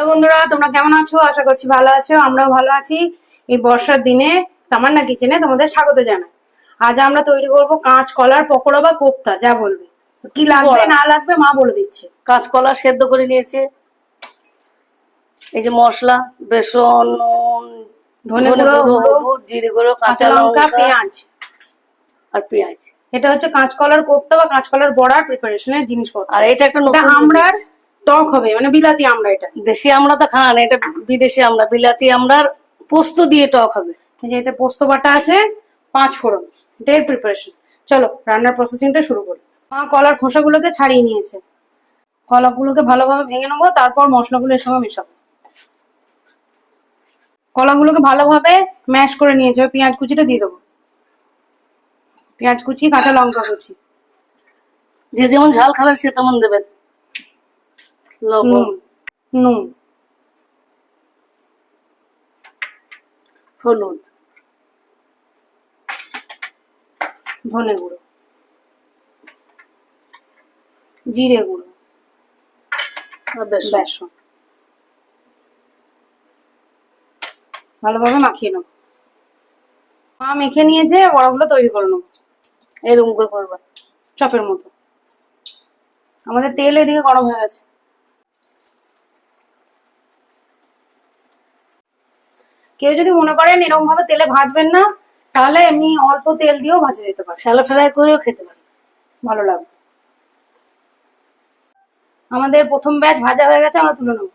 Hello বন্ধুরা তোমরা কেমন আছো? আশা করছি ভালো আছো আমরাও ভালো আছি। এই বর্ষার দিনে তামান্না কিচেনে তোমাদের স্বাগত জানাই। আজ আমরা তৈরি করব কাঁচ কলার পকোড়া বা কোপ্তা যা বলবে। কি লাগবে না লাগবে মা বলে দিচ্ছে। কাঁচকলা সেদ্ধ করে নিয়েছে। এই যে মশলা বেসন নুন ধনে গুঁড়ো, হলুদ, জিরে গুঁড়ো কাঁচা লঙ্কা পেঁয়াজ। আর পেঁয়াজ। এটা হচ্ছে কাঁচকলার কোপ্তা বা কাঁচকলার বড়ার প্রিপারেশনের জিনিসপত্র। আর এটা একটা আমড়ার টক হবে মানে বিলাতি আমরা এটা। দেশি আমরা তো খান, এটা বিদেশি আমরা। বিলাতি আমরার পোস্ত দিয়ে টক হবে। যে এতে পোস্ত বাটা আছে, পাঁচ ফোড়ন। এটাই প্রিপারেশন চলো, রান্নার প্রসেসিংটা শুরু করি। মা কলার খোসাগুলোকে ছাড়িয়ে নিয়েছে। কলাগুলোকে ভালোভাবে ভেঙে নেব, তারপর মশলাগুলো এর সঙ্গে মেশাবো। কলাগুলোকে ভালোভাবে ম্যাশ করে নিয়েছে। পেঁয়াজ কুচিটা দিয়ে দেবো। পেঁয়াজ কুচি, কাঁচা লঙ্কা কুচি। যে যেমন ঝাল খাবেন সে তেমন দেবেন লবণ নুন হলুদ। ধনে গুঁড়ো। জিরে গুঁড়ো। বেসন। ভালোভাবে মাখিয়ে নেব মা মেখে নিয়েছে বড়াগুলো তৈরি করে নেব এরকম করে করবা। চপের মতো। আমাদের তেল এদিকে গরম হয়ে গেছে। কেউ যদি মনে করেন এরকম ভাবে তেলে ভাজবেন না তাহলে এমনি অল্প তেল দিয়েও ভাজা যেতে পারে। শ্যালো ফ্রাই করেও খেতে পারেন। ভালো লাগবে। আমাদের প্রথম ব্যাচ ভাজা হয়ে গেছে আমরা তুলে নেব।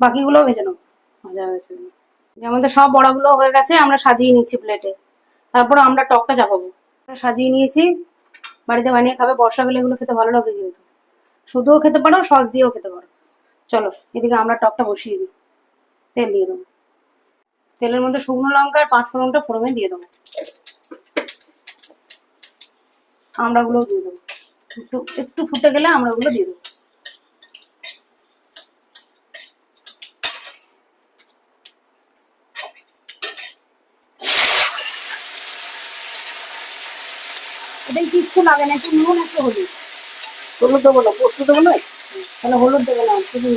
বাকিগুলোও ভেজে নেব। ভাজা হয়ে গেছে। যে আমাদের সব বড়াগুলো হয়ে গেছে আমরা সাজিয়ে নিচ্ছি প্লেটে তারপর আমরা টকটা চাপাবো। সাজিয়ে নিয়েছি। বাড়িতে বানিয়ে খাবে বর্ষাকালে এগুলো খেতে ভালো লাগে কিন্তু। শুধুও খেতে পারো সস দিয়েও খেতে পারো। চলো, এদিকে আমরা টকটা বসিয়ে দিই। তেল দিয়ে দেবো। তেলের মধ্যে শুকনো লঙ্কা আর পাঁচ ফোড়নটা ফোড়নে দিয়ে দেবো। আমড়াগুলোও দিয়ে দেবো। একটু একটু ফুটে গেলে আমড়াগুলো দিয়ে দেবো। এটাই কিচ্ছু লাগে না, একটু নুন, একটু হলুদ। হলুদ দেবো না, পোস্ত দেবো না? তাহলে হলুদ দেবে না, শুধু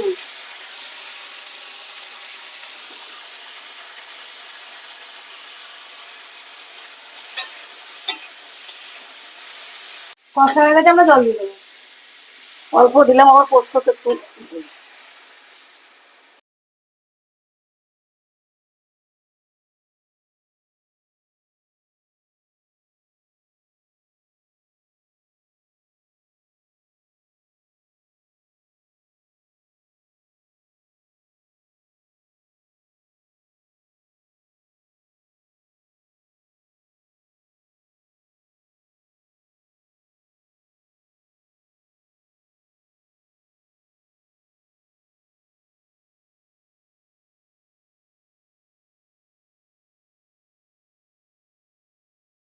কষা হয়ে গেছে আমরা জল দিয়ে দেবো। অল্প দিলাম, আবার পোস্ত একটু